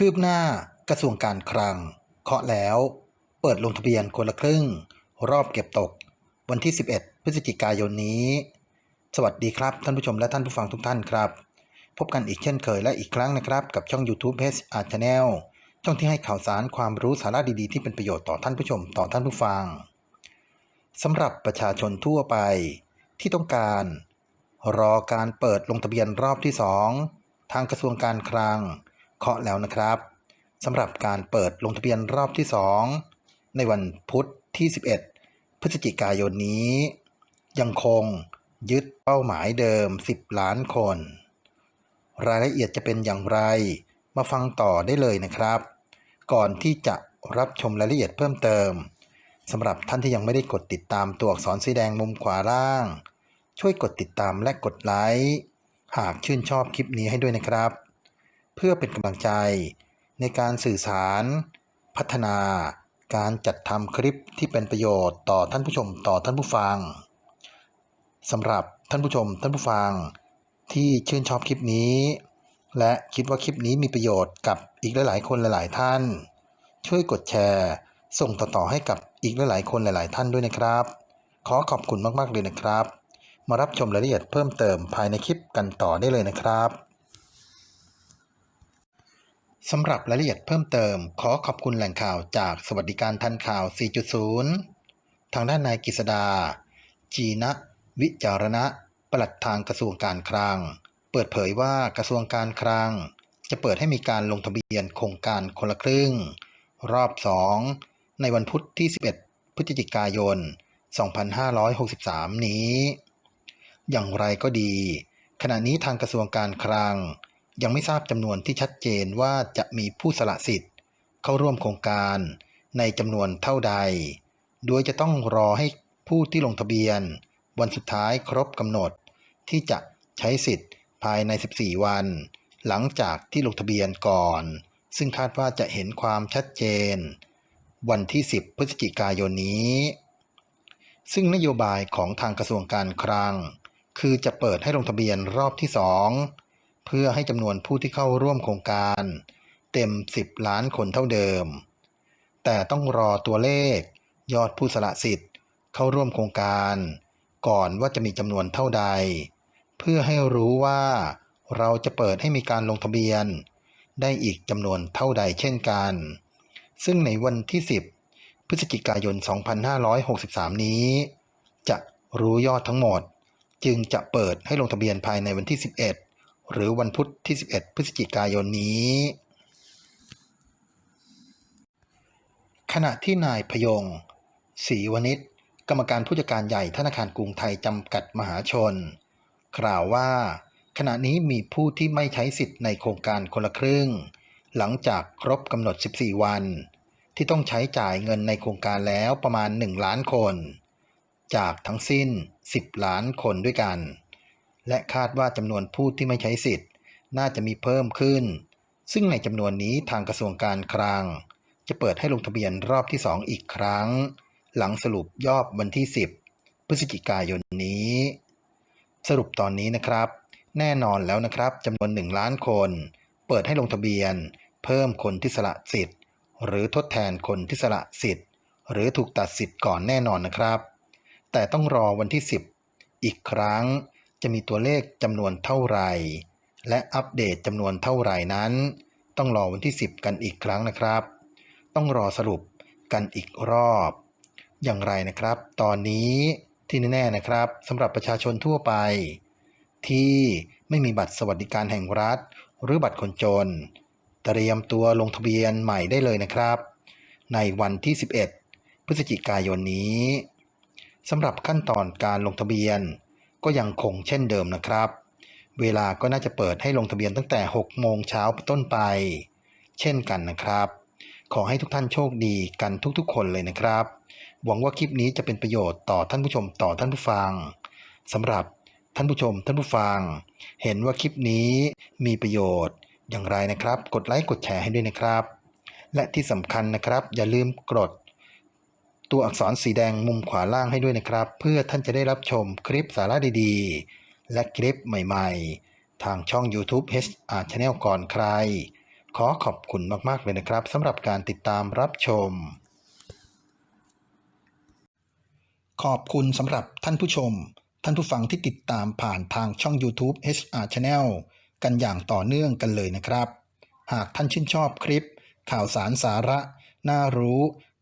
คืบหน้ากระทรวงการคลัง เคาะแล้ว เปิดลงทะเบียนคนละครึ่ง รอบเก็บตก วันที่ 11 พฤศจิกายนนี้ สวัสดีครับ ท่านผู้ชมและท่านผู้ฟังทุกท่านครับ พบกันอีกเช่นเคยและอีกครั้งนะครับ กับช่อง YouTube h r Channel ช่องที่ให้ข่าวสารความรู้สาระดีๆ ที่เป็นประโยชน์ต่อท่านผู้ชมต่อท่านผู้ฟังสำหรับประชาชนทั่วไปที่ต้องการ รอการเปิดลงทะเบียนรอบที่ 2 ทางกระทรวงการคลัง เคาะแล้วนะครับสำหรับการเปิดลงทะเบียนรอบที่ 2 ในวันพุธที่ 11 พฤศจิกายนนี้ ยังคงยึดเป้าหมายเดิม 10 ล้านคน รายละเอียดจะเป็นอย่างไร มาฟังต่อได้เลยนะครับ ก่อนที่จะรับชมรายละเอียดเพิ่มเติมสำหรับท่านที่ยังไม่ได้กดติดตามตัวอักษรสีแดงมุมขวาล่าง ช่วยกดติดตามและกดไลค์หากชื่นชอบคลิปนี้ให้ด้วยนะครับ เพื่อเป็นกำลังใจ ในการสื่อสาร พัฒนา การจัดทำคลิปที่เป็นประโยชน์ต่อท่านผู้ชมต่อท่านผู้ฟังสำหรับท่านผู้ชมท่านผู้ฟัง ที่ชื่นชอบคลิปนี้ และคิดว่าคลิปนี้มีประโยชน์กับอีกหลาย ๆ คนหลาย ๆ ท่าน ช่วยกดแชร์ ส่งต่อ ๆ ให้กับอีกหลาย ๆ คนหลาย ๆ ท่านด้วยนะครับ ขอขอบคุณมาก ๆ เลยนะครับ มารับชมรายละเอียดเพิ่มเติมภายในคลิปกันต่อได้เลยนะครับ สำหรับรายละเอียดเพิ่มเติม ขอขอบคุณแหล่งข่าวจากสวัสดิการทันข่าว 4.0 ทางด้านนายกฤษดา จีนะ วิจารณะ ปลัดทางกระทรวงการคลัง เปิดเผยว่ากระทรวงการคลัง จะเปิดให้มีการลงทะเบียนโครงการคนละครึ่ง รอบ 2 ในวันพุธที่ 11 พฤศจิกายน 2563 นี้ อย่างไรก็ดี ขณะนี้ทางกระทรวงการคลัง ยังไม่ทราบจำนวนที่ชัดเจนว่าจะมีผู้สละสิทธิ์ เข้าร่วมโครงการในจำนวนเท่าใด โดยจะต้องรอให้ผู้ที่ลงทะเบียน วันสุดท้ายครบกำหนด ที่จะใช้สิทธิ์ภายใน 14 วัน หลังจากที่ลงทะเบียนก่อน ซึ่งคาดว่าจะเห็นความชัดเจน วันที่ 10 พฤศจิกายนนี้ ซึ่งนโยบายของทางกระทรวงการคลัง คือจะเปิดให้ลงทะเบียนรอบที่ 2 เพื่อให้จำนวนผู้ที่เข้าร่วมโครงการ เต็ม 10 ล้านคนเท่าเดิม แต่ต้องรอตัวเลข ยอดผู้สละสิทธิ์เข้าร่วมโครงการ ก่อนว่าจะมีจำนวนเท่าใด เพื่อให้รู้ว่าเราจะเปิดให้มีการลงทะเบียน ได้อีกจำนวนเท่าใดเช่นกัน ซึ่งในวันที่ 10 พฤศจิกายน 2563 นี้ จะรู้ยอดทั้งหมด จึงจะเปิดให้ลงทะเบียนภายในวันที่ 11 หรือวันพุธที่ 11 พฤศจิกายนนี้ ขณะที่นายพยงศรีวณิชกรรมการผู้จัดการใหญ่ธนาคารกรุงไทยจำกัดมหาชน กล่าวว่า ขณะนี้มีผู้ที่ไม่ใช้สิทธิ์ในโครงการคนละครึ่ง หลังจากครบกำหนด 14 วัน ที่ต้องใช้จ่ายเงินในโครงการแล้วประมาณ 1 ล้านคน จากทั้งสิ้น 10 ล้านคนด้วยกัน และคาดว่าจำนวนผู้ที่ไม่ใช้สิทธิ์ น่าจะมีเพิ่มขึ้น ซึ่งในจำนวนนี้ทางกระทรวงการคลัง จะเปิดให้ลงทะเบียนรอบที่ 2 อีกครั้ง หลังสรุปยอดวันที่ 10 พฤศจิกายนนี้ สรุปตอนนี้นะครับ แน่นอนแล้วนะครับจำนวน 1 ล้านคน เปิดให้ลงทะเบียน เพิ่มคนที่สละสิทธิ์ หรือทดแทนคนที่สละสิทธิ์ หรือถูกตัดสิทธิ์ก่อนแน่นอนนะครับ แต่ต้องรอวันที่ 10 อีกครั้ง จะมีตัวเลขจำนวนเท่าไหร่ และอัปเดตจำนวนเท่าไหร่นั้น ต้องรอวันที่ 10 กันอีกครั้งนะครับ ต้องรอสรุปกันอีกรอบ อย่างไรนะครับ ตอนนี้ที่แน่ๆนะครับสำหรับประชาชนทั่วไป ที่ไม่มีบัตรสวัสดิการแห่งรัฐ หรือบัตรคนจน เตรียมตัวลงทะเบียนใหม่ได้เลยนะครับ ในวันที่ 11 พฤศจิกายนนี้สำหรับขั้นตอนการลงทะเบียน ก็ยังคงเช่นเดิมนะครับ เวลาก็น่าจะเปิดให้ลงทะเบียนตั้งแต่ 6 โมงเช้าต้นไป เช่นกันนะครับ ขอให้ทุกท่านโชคดีกันทุกๆ คนเลยนะครับ หวังว่าคลิปนี้จะเป็นประโยชน์ต่อท่านผู้ชมต่อท่านผู้ฟังสำหรับท่านผู้ชมท่านผู้ฟัง เห็นว่าคลิปนี้มีประโยชน์อย่างไรนะครับ กดไลค์กดแชร์ให้ด้วยนะครับ และที่สำคัญนะครับ อย่าลืมกด ตัวอักษรสีแดงมุมขวาล่างให้ด้วยนะครับ เพื่อท่านจะได้รับชมคลิปสาระดีๆ และคลิปใหม่ๆ ทางช่อง YouTube HR Channel ก่อนใคร ขอขอบคุณมากๆเลยนะครับสำหรับการติดตามรับชม ขอบคุณสำหรับท่านผู้ชม ท่านผู้ฟังที่ติดตามผ่านทางช่อง YouTube HR Channel กันอย่างต่อเนื่องกันเลยนะครับ หากท่านชื่นชอบคลิป ข่าวสารสาระ น่ารู้